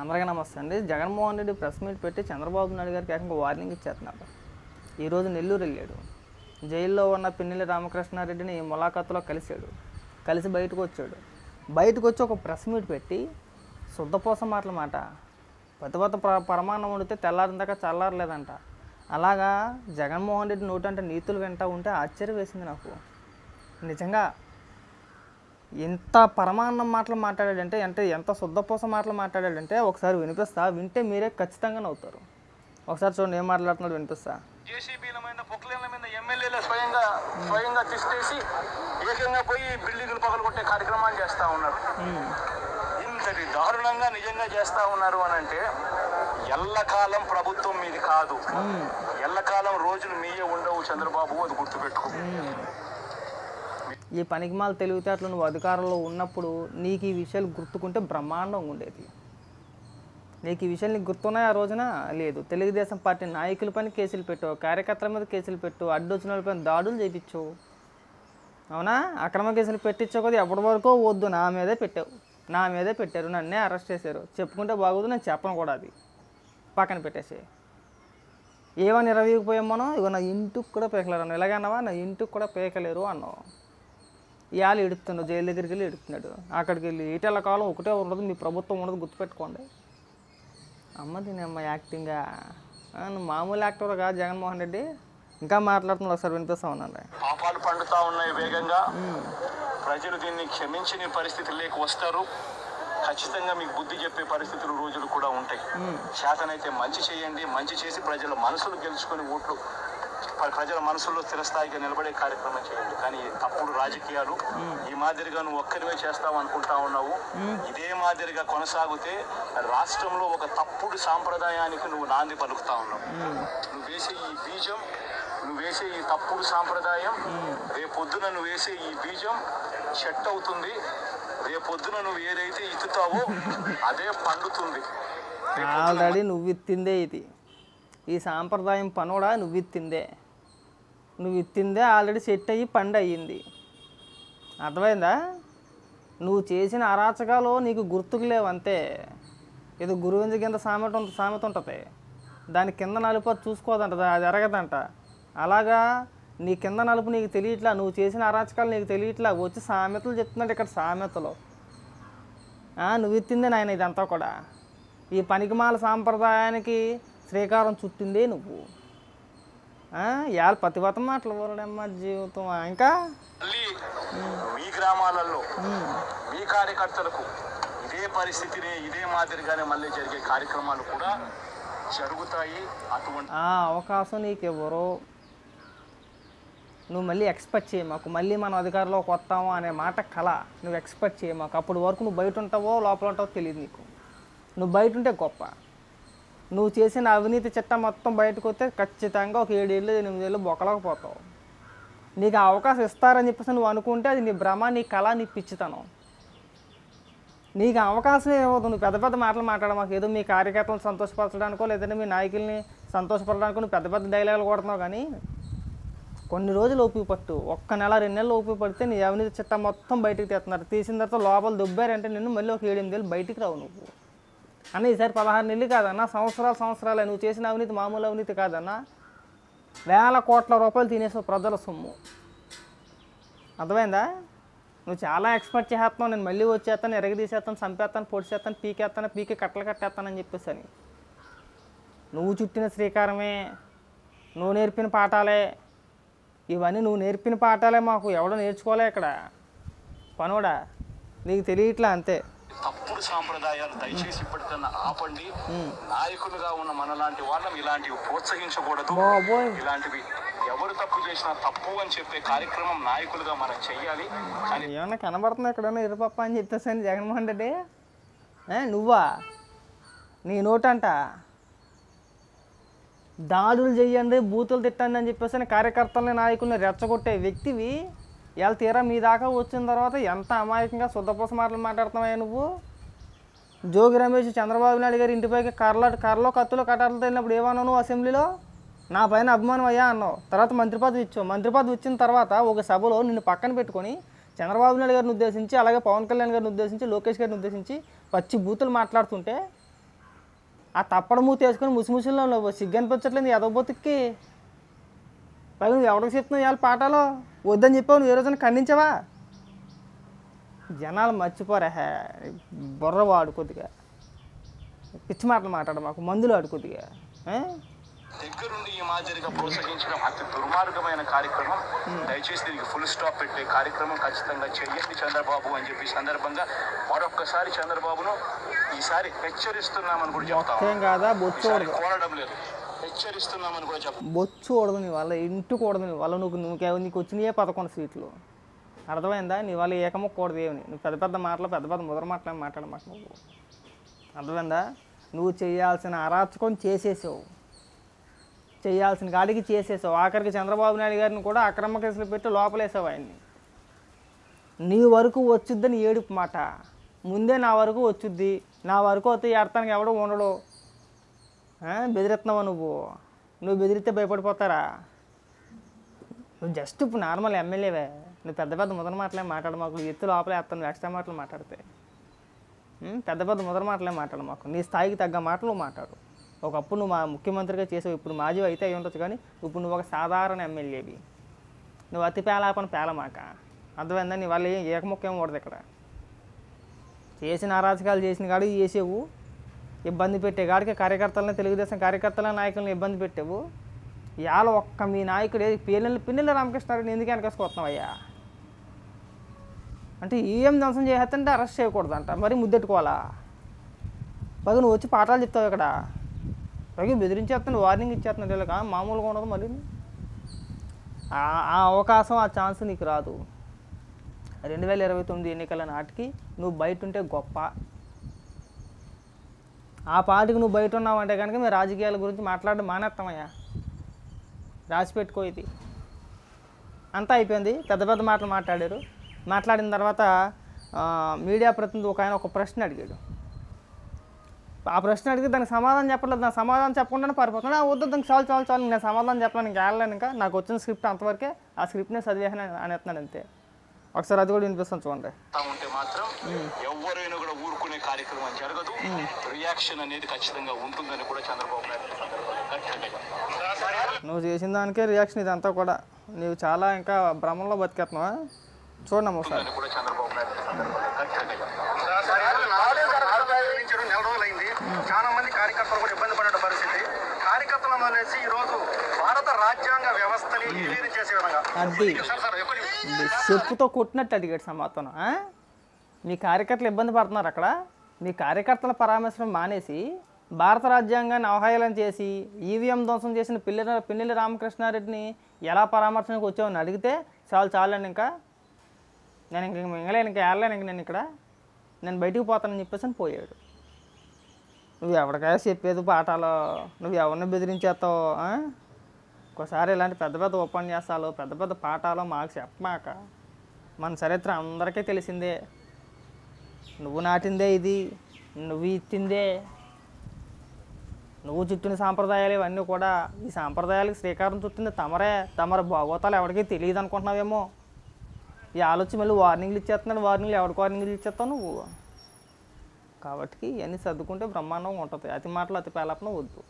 అందరికీ నమస్తే అండి. జగన్మోహన్ రెడ్డి ప్రెస్ మీట్ పెట్టి చంద్రబాబు నాయుడు గారికి ఏకంగా వార్నింగ్ ఇచ్చేస్తున్నారు. ఈరోజు నెల్లూరు వెళ్ళాడు. జైల్లో ఉన్న పిన్నెల్లి రామకృష్ణారెడ్డిని ములాఖాతులో కలిశాడు. కలిసి బయటకు వచ్చాడు. బయటకు వచ్చి ఒక ప్రెస్ మీట్ పెట్టి శుద్ధపోస మాటల మాట. పతివత ప్ర పరమాన్నం వండితే తెల్లారిన దాకా చల్లారలేదంట. అలాగా జగన్మోహన్ రెడ్డి నోటంటే నీతులు వింటా ఉంటే ఆశ్చర్యం వేసింది నాకు. నిజంగా ఎంత పరమాన్నం మాటలు మాట్లాడాడంటే అంటే ఎంత శుద్ధపూస మాటలు మాట్లాడాడంటే ఒకసారి వినిపిస్తా వింటే మీరే ఖచ్చితంగా నవ్వుతారు ఒకసారి చూడండి ఏం మాట్లాడుతున్నాడు వినిపిస్తా. జేసీబీల మీద పొక్లేన్ల మీద ఎమ్మెల్యేలు స్వయంగా స్వయంగా తిష్టేసి ఏకంగా పోయి బిల్డింగులు పగలగొట్టే కార్యక్రమాలు చేస్తా ఉన్నారు. ఇంతటి దారుణంగా నిజంగా చేస్తా ఉన్నారు అని అంటే ఎల్లకాలం ప్రభుత్వం మీది కాదు. ఎల్లకాలం రోజులు మీయే ఉండవు చంద్రబాబు అది గుర్తుపెట్టుకో. ఈ పనికిమాల తెలివితేటలు నువ్వు అధికారంలో ఉన్నప్పుడు నీకు ఈ విషయాలు గుర్తుకుంటే బ్రహ్మాండంగా ఉండేది. నీకు ఈ విషయాలు నీకు గుర్తున్నాయి ఆ రోజున? లేదు. తెలుగుదేశం పార్టీ నాయకుల పైన కేసులు పెట్టు కార్యకర్తల మీద కేసులు పెట్టు అడ్డొచ్చిన వాళ్ళపైన దాడులు చేయించు అవునా? అక్రమ కేసులు పెట్టించావు కదా ఎప్పటి వరకు వద్దు నా మీదే పెట్టావు. నా మీదే పెట్టారు నన్నే అరెస్ట్ చేశారు. చెప్పుకుంటే బాగోదు నేను చెప్పను కూడా అది. పక్కన పెట్టేసి ఏమని ఇరవీకపోయాం మనం? ఇగో నా ఇంటికి కూడా పేకలేరు అన్నావు. ఇలాగన్నావా నా ఇంటికి కూడా పేకలేరు అన్నావు. ఇవాళ ఎడుతున్నాడు జైలు దగ్గరికి వెళ్ళి ఎడుతున్నాడు అక్కడికి వెళ్ళి ఈటెల కాలం ఒకటే ఉండదు మీ ప్రభుత్వం ఉండదు గుర్తుపెట్టుకోండి. అమ్మ దీనమ్మ యాక్టింగా మామూలు యాక్టర్ కాదు జగన్మోహన్ రెడ్డి. ఇంకా మాట్లాడుతున్నాడు ఒకసారి వినిపిస్తా ఉన్నాను పాపాలు పండుతా ఉన్నాయి వేగంగా. ప్రజలు దీన్ని క్షమించని పరిస్థితి లేక వస్తారు. ఖచ్చితంగా మీకు బుద్ధి చెప్పే పరిస్థితులు రోజులు కూడా ఉంటాయి. చేతనైతే మంచి చేయండి మంచి చేసి ప్రజల మనసులు గెలుచుకొని ఓట్లు ప్రజల మనసుల్లో స్థిరస్థాయిగా నిలబడే కార్యక్రమం చేయండి. కానీ తప్పుడు రాజకీయాలు ఈ మాదిరిగా నువ్వు ఒక్కరివే చేస్తావు అనుకుంటా ఉన్నావు. ఇదే మాదిరిగా కొనసాగితే రాష్ట్రంలో ఒక తప్పుడు సాంప్రదాయానికి నువ్వు నాంది పలుకుతా ఉన్నావు. నువ్వు వేసే ఈ బీజం నువ్వు వేసే ఈ తప్పుడు సాంప్రదాయం రేపొద్దున నువ్వు వేసే ఈ బీజం చెట్టు అవుతుంది. రేపొద్దున నువ్వు ఏదైతే ఇత్తుతావో అదే పండుతుంది. ఆల్రెడీ నువ్వు ఇత్తిందే ఇది. ఈ సాంప్రదాయం పనోడా? నువ్వు ఇత్తిందే. నువ్వు ఇత్తిందే ఆల్రెడీ సెట్ అయ్యి పండు అయ్యింది. అర్థమైందా? నువ్వు చేసిన అరాచకాలు నీకు గుర్తుకు లేవంతే ఏదో గురువింజ కింద సామెత సామెత ఉంటుంది. దాని కింద నలుపు చూసుకోదంట అది ఎరగదంట అలాగా నీ కింద నలుపు నీకు తెలియట్లా నువ్వు చేసిన అరాచకాలు నీకు తెలియట్లా వచ్చి సామెతలు చెప్తున్నాడు ఇక్కడ సామెతలు. నువ్వు ఎత్తిందే నాయన ఇదంతా కూడా. ఈ పనికిమాల సాంప్రదాయానికి శ్రీకారం చుట్టిందే నువ్వు. ఇవాళ పతివత మాటలు వరడమ్మ జీవితం. ఇంకా? మీ గ్రామాలలో మీ కార్యకర్తలకు ఇదే పరిస్థితిని ఇదే మాదిరిగానే మళ్ళీ జరిగే కార్యక్రమాలు కూడా జరుగుతాయి. అటువంటి ఆ అవకాశం నీకు ఇవ్వరు నువ్వు మళ్ళీ ఎక్స్పెక్ట్ చేయ మాకు. మళ్ళీ మనం అధికారంలోకి వస్తాము అనే మాట కళ నువ్వు ఎక్స్పెక్ట్ చేయ మాకు. అప్పటి వరకు నువ్వు బయట ఉంటావో లోపల ఉంటావో తెలియదు నీకు. నువ్వు బయట ఉంటే గొప్ప. నువ్వు చేసిన అవినీతి చట్టం మొత్తం బయటకు వస్తే ఖచ్చితంగా ఒక ఏడేళ్ళు ఎనిమిదేళ్ళు బొక్కలకపోతావు. నీకు ఆ అవకాశం ఇస్తారని చెప్పేసి నువ్వు అనుకుంటే అది నీ భ్రమ నీ కళ నీ పిచ్చితనం. నీకు అవకాశం ఇవ్వదు నువ్వు పెద్ద పెద్ద మాటలు మాట్లాడ మాకు ఏదో మీ కార్యకర్తలను సంతోషపరచడానికో లేదంటే మీ నాయకుల్ని సంతోషపడడానికో నువ్వు పెద్ద పెద్ద డైలాగులు కొడుతున్నావు కానీ కొన్ని రోజులు ఓపిక పట్టు ఒక్క నెల రెండు నెలలు ఓపిక పడితే నీ అవినీతి చట్టం మొత్తం బయటకు తీస్తున్నారు. తీసిన తర్వాత లోపల దుబ్బారంటే నిన్ను మళ్ళీ ఒక ఏడు ఎనిమిది వేలు బయటికి రావు నువ్వు. అన్న ఈసారి పదహారు నెలలు కాదన్న సంవత్సరాలు సంవత్సరాలే నువ్వు చేసిన అవినీతి మామూలు అవినీతి కాదన్నా. వేల కోట్ల రూపాయలు తినేసావు ప్రజల సొమ్ము. అర్థమైందా? నువ్వు చాలా ఎక్స్పెక్ట్ చేస్తావు నేను మళ్ళీ వచ్చేస్తాను ఎరగదీసేస్తాను చంపేస్తాను పొడిచేస్తాను పీకేస్తాను పీకే కట్టలు కట్టేస్తానని చెప్పేసి అని నువ్వు చుట్టిన శ్రీకారమే నువ్వు నేర్పిన పాఠాలే. ఇవన్నీ నువ్వు నేర్పిన పాఠాలే మాకు ఎవడో నేర్చుకోలే ఇక్కడ. పనోడా? నీకు తెలియట్లా అంతే. తప్పుడు సాంప్రదాయాలు దయచేసి ఇప్పటికన్నా ఆపండి. నాయకులుగా ఉన్న మనలాంటి వాళ్ళం ఇలాంటివి ప్రోత్సహించకూడదు. ఇలాంటివి ఎవరు తప్పు చేసినా తప్పు అని చెప్పే కార్యక్రమం నాయకులుగా మనం చెయ్యాలి కానీ ఏమన్నా కనబడుతుంది ఎక్కడన్నా ఎరుపప్ప అని చెప్పేసాను జగన్మోహన్ రెడ్డి. నువ్వా? నీ నోటంట. దాడులు చెయ్యండి బూతులు తిట్టండి అని చెప్పేసి కార్యకర్తలని నాయకుల్ని రెచ్చగొట్టే వ్యక్తివి. ఇవాళ తీరా మీ దాకా వచ్చిన తర్వాత ఎంత అమాయకంగా శుద్ధపూస మాటలు మాట్లాడుతున్నావా నువ్వు? జోగి రమేష్ చంద్రబాబు నాయుడు గారి ఇంటిపైకి కర్రలో కర్రలో కత్తులు కట్టాలతో వెళ్ళినప్పుడు ఏమన్నావు నువ్వు అసెంబ్లీలో? నా పైన అభిమానం అయ్యా అన్నావు. తర్వాత మంత్రి పదవి ఇచ్చావు. మంత్రి పదవి ఇచ్చిన తర్వాత ఒక సభలో నిన్ను పక్కన పెట్టుకొని చంద్రబాబు నాయుడు గారిని ఉద్దేశించి అలాగే పవన్ కళ్యాణ్ గారిని ఉద్దేశించి లోకేష్ గారిని ఉద్దేశించి పచ్చి బూతులు మాట్లాడుతుంటే ఆ తప్పడ మూత వేసుకొని ముసిముసిలో నువ్వు సిగ్గు అనిపించట్లేదు పైగా నువ్వు ఎవరికి చెప్తున్నావు ఇవాళ పాఠాలు వద్దని చెప్పావు. నువ్వు ఏ రోజున ఖండించవా? జనాలు మర్చిపోరా హే. బుర్ర వాడు కొద్దిగా. పిచ్చి మాటలు మాట్లాడు మాకు మందులు ఆడు కొద్దిగా. ఆ? దగ్గరుండి ఈ మాదిరిగా ప్రోత్సహించడం అతి దుర్మార్గమైన కార్యక్రమం. దయచేసి దీనికి ఫుల్ స్టాప్ పెట్టే కార్యక్రమం ఖచ్చితంగా చెయ్యండి చంద్రబాబు అని చెప్పి సందర్భంగా మరొక్కసారి చంద్రబాబును ఈసారి హెచ్చరిస్తున్నామని కూడా చెప్తాం. కాదా? బొచ్చు కోరడం లేదు. హెచ్చరిస్తున్నామని కూడా చెప్తాం. బొచ్చు కూడదు నీ వల్ల ఇంటి కూడదు నీ వల్ల. నువ్వు నువ్వు నీకు వచ్చినాయే పదకొండు సీట్లు. అర్థమైందా? నీ వాళ్ళు ఏకముక్క ఏమి. నువ్వు పెద్ద పెద్ద మాటలు పెద్ద పెద్ద ముదర మాటలు మాట్లాడమాట నువ్వు? అర్థమైందా? నువ్వు చేయాల్సిన అరాచకం చేసేసావు. చేయాల్సిన కాడికి చేసేసావు. ఆఖరికి చంద్రబాబు నాయుడు గారిని కూడా అక్రమ కేసులు పెట్టి లోపలేసావు ఆయన్ని. నీ వరకు వచ్చుద్దని ఏడుపు మాట. ముందే నా వరకు వచ్చుద్ది. నా వరకు వస్తే ఎడతానికి ఎవడో ఉండడు. ఆ, బెదిరిస్తున్నావా నువ్వు? నువ్వు బెదిరిస్తే భయపడిపోతారా? నువ్వు జస్ట్ ఇప్పుడు నార్మల్ ఎమ్మెల్యేవే నువ్వు పెద్ద పెద్ద ముదర మాటలే మాట్లాడు మాకు. ఎత్తు లోపలే వేస్తాను ఎక్స్ట్రా మాటలు మాట్లాడితే. పెద్ద పెద్ద ముదర మాటలే మాట్లాడు మాకు. నీ స్థాయికి తగ్గ మాటలు నువ్వు మాట్లాడు. ఒకప్పుడు నువ్వు మా ముఖ్యమంత్రిగా చేసావు ఇప్పుడు మాజీ అయితే అయి ఉండొచ్చు కానీ ఇప్పుడు నువ్వు ఒక సాధారణ ఎమ్మెల్యేవి నువ్వు అతి పేలాపన పేలమాక. అర్థమైందా? నీ వాళ్ళు ఏం ఏకముఖ్యం ఉండదు ఇక్కడ. చేసిన అరాచకాలు చేసిన కాడికి చేసేవు. ఇబ్బంది పెట్టే కాడికి కార్యకర్తలని తెలుగుదేశం కార్యకర్తల నాయకులను ఇబ్బంది పెట్టావు. ఇవాళ ఒక్క మీ నాయకుడు పిల్లలు పిన్నెల రామకృష్ణారెడ్డి ఎందుకు వెనకేసుకొస్తున్నావయ్యా అంటే ఏం ధ్వంసం చేసేస్తంటే అరెస్ట్ చేయకూడదంట. మరి ముద్దెట్టుకోవాలా? పైగా నువ్వు వచ్చి పాఠాలు చెప్తావు ఇక్కడ. పైగా బెదిరించేస్తాను వార్నింగ్ ఇచ్చేస్తున్నాడు వీళ్ళకి. మామూలుగా ఉండదు మరి. ఆ- ఆ అవకాశం ఆ ఛాన్స్ నీకు రాదు. రెండు వేల ఇరవై తొమ్మిది ఎన్నికల నాటికి నువ్వు బయట ఉంటే గొప్ప. ఆ పార్టీకి నువ్వు బయట ఉన్నావంటే కనుక మేము రాజకీయాల గురించి మాట్లాడడం మానేస్తామయ్యా రాసిపెట్టుకో ఇది. అంతా అయిపోయింది. పెద్ద పెద్ద మాటలు మాట్లాడారు. మాట్లాడిన తర్వాత మీడియా ప్రతినిధి ఒక ఆయన ఒక ప్రశ్న అడిగాడు. ఆ ప్రశ్న అడిగితే దానికి సమాధానం చెప్పలేదు. నా సమాధానం చెప్పకుండానే పారిపోతున్నా "ఆ, వద్దు దానికి చాలు చాలు చాలు. నేను సమాధానం చెప్పలేను ఇంకా వెళ్ళలేను ఇంకా నాకు వచ్చిన స్క్రిప్ట్ అంతవరకే ఆ స్క్రిప్ట్నే చదివేసాను అనేస్తున్నాను అంతే. ఒకసారి అది కూడా వినిపిస్తాను చూడండి. ఉంటే మాత్రం ఎవరైనా కూడా ఊరుకునే కార్యక్రమం జరగదు. రియాక్షన్ అనేది ఖచ్చితంగా ఉంటుందని కూడా చంద్రబాబు నాయుడు. నువ్వు చేసిన దానికే రియాక్షన్ ఇదంతా కూడా. నీవు చాలా ఇంకా భ్రమంలో బతికేస్తున్నావా? చూడమ్మా ఒకసారి. కూడా చంద్రబాబు నాయుడు నెల రోజులైంది చాలా మంది కార్యకర్తలు కూడా ఇబ్బంది పడే పరిస్థితి. కార్యకర్తలు వదిలేసి ఈ రోజు భారత రాజ్యాంగ వ్యవస్థని చేసే విధంగా. చెప్పుతో కొట్టినట్టు అడిగాడు సమాధానం మీ కార్యకర్తలు ఇబ్బంది పడుతున్నారు అక్కడ. మీ కార్యకర్తల పరామర్శనం మానేసి భారత రాజ్యాంగాన్ని అవహేళన చేసి ఈవీఎం ధ్వంసం చేసిన పిల్లల పిన్నెల్లి రామకృష్ణారెడ్డిని ఎలా పరామర్శనకు వచ్చామని అడిగితే చాలు చాలండి ఇంకా. నేను ఇంక మింగలేను ఇంకా వెళ్ళలేను ఇంక నేను ఇక్కడ. నేను బయటికి పోతానని చెప్పేసి అని పోయాడు. నువ్వు ఎవరికైనా చెప్పేది పాఠాలు నువ్వు ఎవరిని బెదిరించేస్తావు ఆ? ఒక్కోసారి ఇలాంటి పెద్ద పెద్ద ఉపన్యాసాలు పెద్ద పెద్ద పాఠాలు మాకు చెప్పమాక మన చరిత్ర అందరికీ తెలిసిందే. నువ్వు నాటిందే ఇది నువ్వు ఇచ్చిందే. నువ్వు చుట్టిన సాంప్రదాయాలు ఇవన్నీ కూడా ఈ సాంప్రదాయాలకు శ్రీకారం చుట్టింది తమరే. తమర భాగవతాలు ఎవరికీ తెలియదు అనుకుంటున్నావేమో ఈ ఆలోచన మళ్ళీ వార్నింగ్లు ఇచ్చేస్తున్నాడు వార్నింగ్లు ఎవరికి వార్నింగ్లు ఇచ్చేస్తావు నువ్వు? కాబట్టి ఇవన్నీ సర్దుకుంటే బ్రహ్మాండంగా ఉంటుంది. అతి మాటలు అతి పేలపన వద్దు.